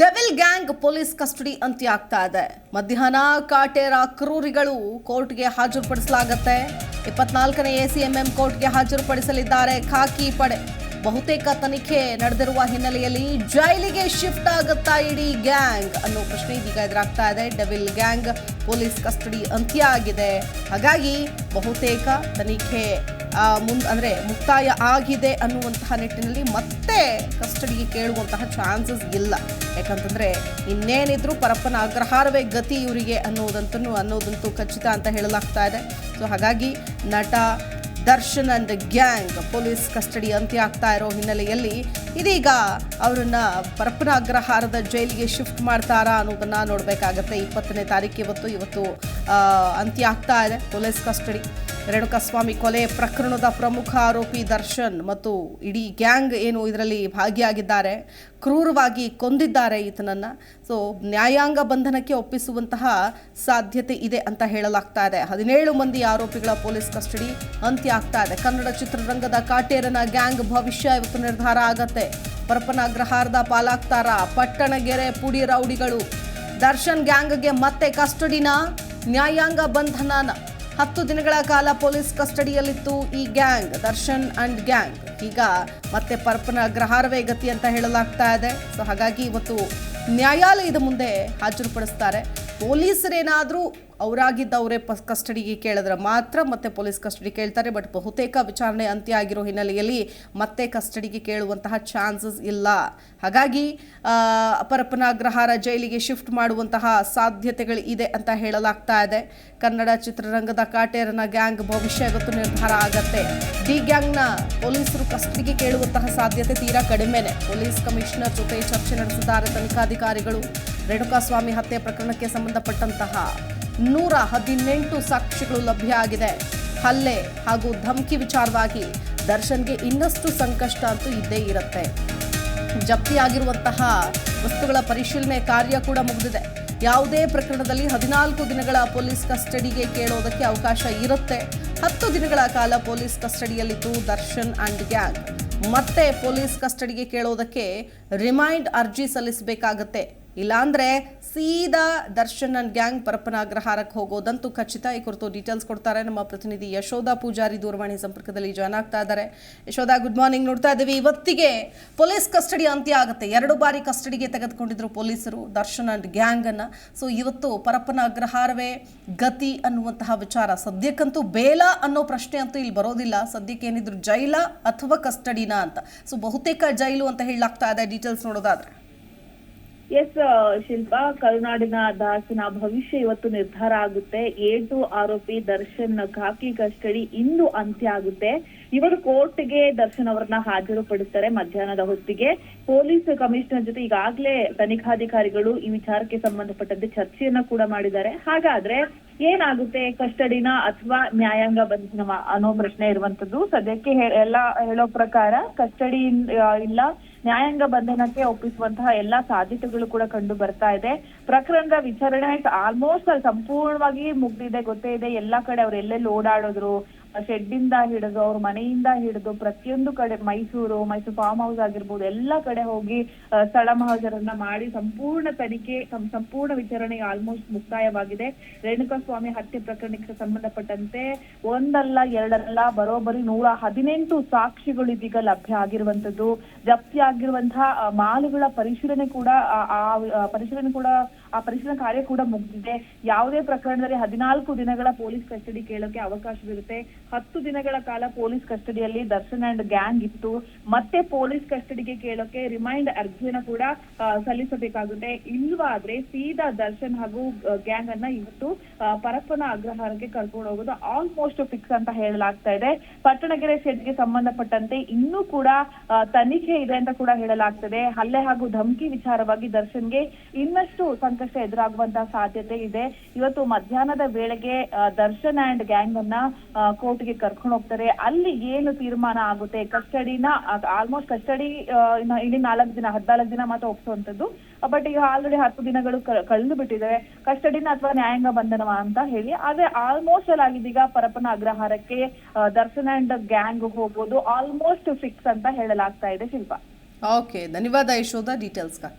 Devil gang police custody ಅಂತ್ಯ ಆಗ್ತಾ ಇದೆ. ಮಧ್ಯಾಹ್ನ ಕಾಟೇರ ಕ್ರೂರಿಗಳು ಕೋರ್ಟ್ಗೆ ಹಾಜರುಪಡಿಸಲಾಗತ್ತೆ. ಇಪ್ಪತ್ನಾಲ್ಕನೇ ಎಸಿಎಂಎಂ ಕೋರ್ಟ್ಗೆ ಹಾಜರುಪಡಿಸಲಿದ್ದಾರೆ ಖಾಕಿ ಪಡೆ. ಬಹುತೇಕ ತನಿಖೆ ನಡೆದಿರುವ ಹಿನ್ನೆಲೆಯಲ್ಲಿ ಜೈಲಿಗೆ ಶಿಫ್ಟ್ ಆಗುತ್ತಾ ಇಡೀ ಗ್ಯಾಂಗ್ ಅನ್ನೋ ಪ್ರಶ್ನೆ ಇದೀಗ ಎದುರಾಗ್ತಾ ಇದೆ. ಡೆವಿಲ್ ಗ್ಯಾಂಗ್ ಪೊಲೀಸ್ ಕಸ್ಟಡಿ ಅಂತ್ಯ ಆಗಿದೆ ಹಾಗಾಗಿ ಬಹುತೇಕ ತನಿಖೆ ಮುಂದ್ ಅಂದರೆ ಮುಕ್ತಾಯ ಆಗಿದೆ ಅನ್ನುವಂತಹ ನಿಟ್ಟಿನಲ್ಲಿ ಮತ್ತೆ ಕಸ್ಟಡಿಗೆ ಕೇಳುವಂತಹ ಚಾನ್ಸಸ್ ಇಲ್ಲ. ಯಾಕಂತಂದ್ರೆ ಇನ್ನೇನಿದ್ರು ಪರಪ್ಪನ ಅಗ್ರಹಾರವೇ ಗತಿ ಇವರಿಗೆ ಅನ್ನೋದಂತೂ ಅನ್ನೋದಂತೂ ಖಚಿತ ಅಂತ ಹೇಳಲಾಗ್ತಾ ಇದೆ. ಸೊ ಹಾಗಾಗಿ ನಟ Darshan and gang police custody ಅಂತ್ಯ ಆಗ್ತಾ ಇರೋ ಹಿನ್ನೆಲೆಯಲ್ಲಿ ಇದೀಗ ಅವರನ್ನ ಪರಪ್ಪನ ಅಗ್ರಹಾರದ ಜೈಲಿಗೆ ಶಿಫ್ಟ್ ಮಾಡ್ತಾರಾ ಅನ್ನೋದನ್ನ ನೋಡಬೇಕಾಗತ್ತೆ. ಇಪ್ಪತ್ತನೇ ತಾರೀಕು ಇವತ್ತು ಇವತ್ತು ಅಂತ್ಯ ಆಗ್ತಾ ಇದೆ. Police custody. ರೇಣುಕಾಸ್ವಾಮಿ ಕೊಲೆ ಪ್ರಕರಣದ ಪ್ರಮುಖ ಆರೋಪಿ ದರ್ಶನ್ ಮತ್ತು ಇಡೀ ಗ್ಯಾಂಗ್ ಏನು ಇದರಲ್ಲಿ ಭಾಗಿಯಾಗಿದ್ದಾರೆ, ಕ್ರೂರವಾಗಿ ಕೊಂದಿದ್ದಾರೆ ಈತನನ್ನು. ಸೊ ನ್ಯಾಯಾಂಗ ಬಂಧನಕ್ಕೆ ಒಪ್ಪಿಸುವಂತಹ ಸಾಧ್ಯತೆ ಇದೆ ಅಂತ ಹೇಳಲಾಗ್ತಾ ಇದೆ. ಹದಿನೇಳು ಮಂದಿ ಆರೋಪಿಗಳ ಪೊಲೀಸ್ ಕಸ್ಟಡಿ ಅಂತ್ಯ ಆಗ್ತಾ ಇದೆ. ಕನ್ನಡ ಚಿತ್ರರಂಗದ ಕಾಟೇರನ ಗ್ಯಾಂಗ್ ಭವಿಷ್ಯ ಇವತ್ತು ನಿರ್ಧಾರ ಆಗತ್ತೆ. ಪರಪ್ಪನ ಅಗ್ರಹಾರದ ಪಾಲಾಗ್ತಾರ ಪಟ್ಟಣಗೆರೆ ಪುಡಿ ರೌಡಿಗಳು. ದರ್ಶನ್ ಗ್ಯಾಂಗ್ಗೆ ಮತ್ತೆ ಕಸ್ಟಡಿನ ನ್ಯಾಯಾಂಗ ಬಂಧನನ ಹತ್ತು ದಿನಗಳ ಕಾಲ ಪೊಲೀಸ್ ಕಸ್ಟಡಿಯಲ್ಲಿತ್ತು ಈ ಗ್ಯಾಂಗ್, ದರ್ಶನ್ ಅಂಡ್ ಗ್ಯಾಂಗ್. ಈಗ ಮತ್ತೆ ಪರಪ್ಪನ ಅಗ್ರಹಾರವೇ ಗತಿ ಅಂತ ಹೇಳಲಾಗ್ತಾ ಇದೆ. ಸೊ ಹಾಗಾಗಿ ಇವತ್ತು ನ್ಯಾಯಾಲಯದ ಮುಂದೆ ಹಾಜರುಪಡಿಸ್ತಾರೆ. ಪೊಲೀಸರೇನಾದರೂ ಅವರಾಗಿದ್ದವರೇ ಪ ಕಸ್ಟಡಿಗೆ ಕೇಳಿದ್ರೆ ಮಾತ್ರ ಮತ್ತೆ ಪೊಲೀಸ್ ಕಸ್ಟಡಿ ಕೇಳ್ತಾರೆ. ಬಟ್ ಬಹುತೇಕ ವಿಚಾರಣೆ ಅಂತ್ಯ ಆಗಿರೋ ಹಿನ್ನೆಲೆಯಲ್ಲಿ ಮತ್ತೆ ಕಸ್ಟಡಿಗೆ ಕೇಳುವಂತಹ ಚಾನ್ಸಸ್ ಇಲ್ಲ. ಹಾಗಾಗಿ ಅಪರಪನಾಗ್ರಹಾರ ಜೈಲಿಗೆ ಶಿಫ್ಟ್ ಮಾಡುವಂತಹ ಸಾಧ್ಯತೆಗಳು ಇದೆ ಅಂತ ಹೇಳಲಾಗ್ತಾ ಇದೆ. ಕನ್ನಡ ಚಿತ್ರರಂಗದ ಕಾಟೇರನ ಗ್ಯಾಂಗ್ ಭವಿಷ್ಯ ಇವತ್ತು ನಿರ್ಧಾರ ಆಗತ್ತೆ. ಡಿ ಗ್ಯಾಂಗ್ನ ಪೊಲೀಸರು ಕಸ್ಟಡಿಗೆ ಕೇಳುವಂತಹ ಸಾಧ್ಯತೆ ತೀರಾ ಕಡಿಮೆನೆ. ಪೊಲೀಸ್ ಕಮಿಷನರ್ ಜೊತೆ ಚರ್ಚೆ ನಡೆಸಿದ್ದಾರೆ ತನಿಖಾಧಿಕಾರಿಗಳು. ರೇಣುಕಾಸ್ವಾಮಿ ಹತ್ಯೆ ಪ್ರಕರಣಕ್ಕೆ ಸಂಬಂಧಪಟ್ಟಂತಹ ನೂರ ಹದಿನೆಂಟು ಸಾಕ್ಷಿಗಳು ಲಭ್ಯ ಆಗಿದೆ. ಹಲ್ಲೆ ಹಾಗೂ ಧಮಕಿ ವಿಚಾರವಾಗಿ ದರ್ಶನ್ಗೆ ಇನ್ನಷ್ಟು ಸಂಕಷ್ಟ ಅಂತೂ ಇದ್ದೇ ಇರುತ್ತೆ. ಜಪ್ತಿಯಾಗಿರುವಂತಹ ವಸ್ತುಗಳ ಪರಿಶೀಲನೆ ಕಾರ್ಯ ಕೂಡ ಮುಗಿದಿದೆ. ಯಾವುದೇ ಪ್ರಕರಣದಲ್ಲಿ ಹದಿನಾಲ್ಕು ದಿನಗಳ ಪೊಲೀಸ್ ಕಸ್ಟಡಿಗೆ ಕೇಳೋದಕ್ಕೆ ಅವಕಾಶ ಇರುತ್ತೆ. ಹತ್ತು ದಿನಗಳ ಕಾಲ ಪೊಲೀಸ್ ಕಸ್ಟಡಿಯಲ್ಲಿದ್ದು ದರ್ಶನ್ ಅಂಡ್ ಗ್ಯಾಂಗ್. ಮತ್ತೆ ಪೊಲೀಸ್ ಕಸ್ಟಡಿಗೆ ಕೇಳೋದಕ್ಕೆ ರಿಮೈಂಡ್ ಅರ್ಜಿ ಸಲ್ಲಿಸಬೇಕಾಗತ್ತೆ. ಇಲ್ಲಾಂದ್ರೆ ಸೀದಾ ದರ್ಶನ್ ಗ್ಯಾಂಗ್ ಪರಪ್ಪನ ಅಗ್ರಹಾರಕ್ಕೆ ಹೋಗೋದಂತೂ ಖಚಿತ. ಈ ಕುರಿತು ಡೀಟೇಲ್ಸ್ ಕೊಡ್ತಾರೆ ನಮ್ಮ ಪ್ರತಿನಿಧಿ ಯಶೋಧ ಪೂಜಾರಿ ದೂರವಾಣಿ ಸಂಪರ್ಕದಲ್ಲಿ ಜಾಯ್ನ್ ಆಗ್ತಾ ಇದ್ದಾರೆ. ಯಶೋಧ ಗುಡ್ ಮಾರ್ನಿಂಗ್ ನೋಡ್ತಾ ಇದ್ದೀವಿ. ಇವತ್ತಿಗೆ ಪೊಲೀಸ್ ಕಸ್ಟಡಿ ಅಂತ್ಯ ಆಗುತ್ತೆ. ಎರಡು ಬಾರಿ ಕಸ್ಟಡಿಗೆ ತೆಗೆದುಕೊಂಡಿದ್ರು ಪೊಲೀಸರು ದರ್ಶನ್ ಅಂಡ್ ಗ್ಯಾಂಗ್ ಅನ್ನ. ಸೊ ಇವತ್ತು ಪರಪ್ಪನ ಅಗ್ರಹಾರವೇ ಗತಿ ಅನ್ನುವಂತಹ ವಿಚಾರ. ಸದ್ಯಕ್ಕಂತೂ ಬೇಲ ಅನ್ನೋ ಪ್ರಶ್ನೆ ಅಂತೂ ಇಲ್ಲಿ ಬರೋದಿಲ್ಲ. ಸದ್ಯಕ್ಕೆ ಏನಿದ್ರು ಜೈಲ ಅಥವಾ ಕಸ್ಟಡಿನಾ ಅಂತ. ಸೊ ಬಹುತೇಕ ಜೈಲು ಅಂತ ಹೇಳಲಾಗ್ತಾ ಇದೆ. ಡೀಟೇಲ್ಸ್ ನೋಡೋದಾದ್ರೆ. ಎಸ್ ಶಿಲ್ಪಾ ಕರುನಾಡಿನ ದಾಸನ ಭವಿಷ್ಯ ಇವತ್ತು ನಿರ್ಧಾರ ಆಗುತ್ತೆ ಏಟು ಆರೋಪಿ ದರ್ಶನ್ ಖಾಕಿ ಕಸ್ಟಡಿ ಇಂದು ಅಂತ್ಯ ಆಗುತ್ತೆ ಇವರು ಕೋರ್ಟ್ಗೆ ದರ್ಶನ್ ಅವರನ್ನ ಹಾಜರುಪಡಿಸ್ತಾರೆ ಮಧ್ಯಾಹ್ನದ ಹೊತ್ತಿಗೆ ಪೊಲೀಸ್ ಕಮಿಷನರ್ ಜೊತೆ ಈಗಾಗಲೇ ತನಿಖಾಧಿಕಾರಿಗಳು ಈ ವಿಚಾರಕ್ಕೆ ಸಂಬಂಧಪಟ್ಟಂತೆ ಚರ್ಚೆಯನ್ನ ಕೂಡ ಮಾಡಿದ್ದಾರೆ. ಹಾಗಾದ್ರೆ ಏನಾಗುತ್ತೆ? ಕಸ್ಟಡಿನ ಅಥವಾ ನ್ಯಾಯಾಂಗ ಬಂಧನ ಅನ್ನೋ ಪ್ರಶ್ನೆ ಇರುವಂತದ್ದು ಸದ್ಯಕ್ಕೆ ಎಲ್ಲ ಹೇಳೋ ಪ್ರಕಾರ ಕಸ್ಟಡಿ ಇಲ್ಲ. ನ್ಯಾಯಾಂಗ ಬಂಧನಕ್ಕೆ ಒಪ್ಪಿಸುವಂತಹ ಎಲ್ಲಾ ಸಾಧ್ಯತೆಗಳು ಕೂಡ ಕಂಡು ಬರ್ತಾ ಇದೆ. ಪ್ರಕರಣದ ವಿಚಾರಣೆ ಆಲ್ಮೋಸ್ಟ್ ಸಂಪೂರ್ಣವಾಗಿ ಮುಗ್ದಿದೆ, ಗೊತ್ತೇ ಇದೆ. ಎಲ್ಲಾ ಕಡೆ ಅವ್ರು ಎಲ್ಲೆಲ್ಲಿ ಓಡಾಡಿದ್ರು ಶೆಡ್ ಇಂದ ಹಿಡಿದು, ಅವ್ರ ಮನೆಯಿಂದ ಹಿಡಿದು, ಪ್ರತಿಯೊಂದು ಕಡೆ ಮೈಸೂರು ಮೈಸೂರು ಫಾರ್ಮ್ ಹೌಸ್ ಆಗಿರ್ಬೋದು, ಎಲ್ಲಾ ಕಡೆ ಹೋಗಿ ಸ್ಥಳ ಮಹಾಜರನ್ನ ಮಾಡಿ ಸಂಪೂರ್ಣ ತನಿಖೆ ಸಂಪೂರ್ಣ ವಿಚಾರಣೆ ಆಲ್ಮೋಸ್ಟ್ ಮುಕ್ತಾಯವಾಗಿದೆ. ರೇಣುಕಾಸ್ವಾಮಿ ಹತ್ಯೆ ಪ್ರಕರಣಕ್ಕೆ ಸಂಬಂಧಪಟ್ಟಂತೆ ಒಂದಲ್ಲ, ಎರಡಲ್ಲ ಬರೋಬ್ಬರಿ ನೂರ ಹದಿನೆಂಟು ಸಾಕ್ಷಿಗಳು ಇದೀಗ ಲಭ್ಯ ಆಗಿರುವಂತದ್ದು ಜಪ್ತಿ ಆಗಿರುವಂತಹ ಮಾಲುಗಳ ಪರಿಶೀಲನೆ ಕೂಡ ಆ, ಪರಿಶೀಲನೆ ಕೂಡ, ಆ ಪರಿಶೀಲನಾ ಕಾರ್ಯ ಕೂಡ ಮುಗಿದಿದೆ. ಯಾವುದೇ ಪ್ರಕರಣದಲ್ಲಿ ಹದಿನಾಲ್ಕು ದಿನಗಳ ಪೊಲೀಸ್ ಕಸ್ಟಡಿ ಕೇಳೋಕೆ ಅವಕಾಶವಿರುತ್ತೆ. ಹತ್ತು ದಿನಗಳ ಕಾಲ ಪೊಲೀಸ್ ಕಸ್ಟಡಿಯಲ್ಲಿ ದರ್ಶನ್ ಅಂಡ್ ಗ್ಯಾಂಗ್ ಇತ್ತು. ಮತ್ತೆ ಪೊಲೀಸ್ ಕಸ್ಟಡಿಗೆ ಕೇಳೋಕೆ ರಿಮೈಂಡ್ ಅರ್ಜಿಯನ್ನ ಕೂಡ ಸಲ್ಲಿಸಬೇಕಾಗುತ್ತೆ. ಇಲ್ವಾದ್ರೆ ಸೀದಾ ದರ್ಶನ್ ಹಾಗೂ ಗ್ಯಾಂಗ್ ಅನ್ನ ಇವತ್ತು ಪರಪ್ಪನ ಅಗ್ರಹಾರಕ್ಕೆ ಕರ್ಕೊಂಡು ಹೋಗೋದು ಆಲ್ಮೋಸ್ಟ್ ಫಿಕ್ಸ್ ಅಂತ ಹೇಳಲಾಗ್ತಾ ಇದೆ. ಪಟ್ಟಣಗೆರೆ ಶೆಡ್ಗೆ ಸಂಬಂಧಪಟ್ಟಂತೆ ಇನ್ನೂ ಕೂಡ ತನಿಖೆ ಇದೆ ಅಂತ ಕೂಡ ಹೇಳಲಾಗ್ತದೆ. ಹಲ್ಲೆ ಹಾಗೂ ಧಮಕಿ ವಿಚಾರವಾಗಿ ದರ್ಶನ್ಗೆ ಇನ್ನಷ್ಟು ಸಂಕಷ್ಟ ಎದುರಾಗುವಂತಹ ಸಾಧ್ಯತೆ ಇದೆ. ಇವತ್ತು ಮಧ್ಯಾಹ್ನದ ವೇಳೆಗೆ ದರ್ಶನ್ ಅಂಡ್ ಗ್ಯಾಂಗ್ ಅನ್ನ ಕೋರ್ಟ್ಗೆ ಕರ್ಕೊಂಡು ಹೋಗ್ತಾರೆ. ಅಲ್ಲಿ ಏನು ತೀರ್ಮಾನ ಆಗುತ್ತೆ? ಕಸ್ಟಡಿನ ಆಲ್ಮೋಸ್ಟ್ ಕಸ್ಟಡಿ ಇಡೀ ನಾಲ್ಕು ದಿನ, ಹದಿನಾಲ್ಕು ದಿನ ಮಾತ್ರ ಒಪ್ಸುವಂತದ್ದು ಬಟ್ ಈಗ ಆಲ್ರೆಡಿ ಹತ್ತು ದಿನಗಳು ಕ- ಕಳೆದು ಬಿಟ್ಟಿದ್ದಾರೆ ಕಸ್ಟಡಿನ ಅಥವಾ ನ್ಯಾಯಾಂಗ ಬಂಧನವ ಅಂತ ಹೇಳಿ, ಆದ್ರೆ ಆಲ್ಮೋಸ್ಟ್ ಅಲ್ಲಿ ಆಗಿದೀಗ ಪರಪನ ಅಗ್ರಹಾರಕ್ಕೆ ದರ್ಶನ್ ಅಂಡ್ ಗ್ಯಾಂಗ್ ಹೋಗೋದು ಆಲ್ಮೋಸ್ಟ್ ಫಿಕ್ಸ್ ಅಂತ ಹೇಳಲಾಗ್ತಾ ಇದೆ ಶಿಲ್ಪ. ಓಕೆ ಧನ್ಯವಾದ ಯಶೋಧ. ಡೀಟೇಲ್ಸ್ಗಾಗಿ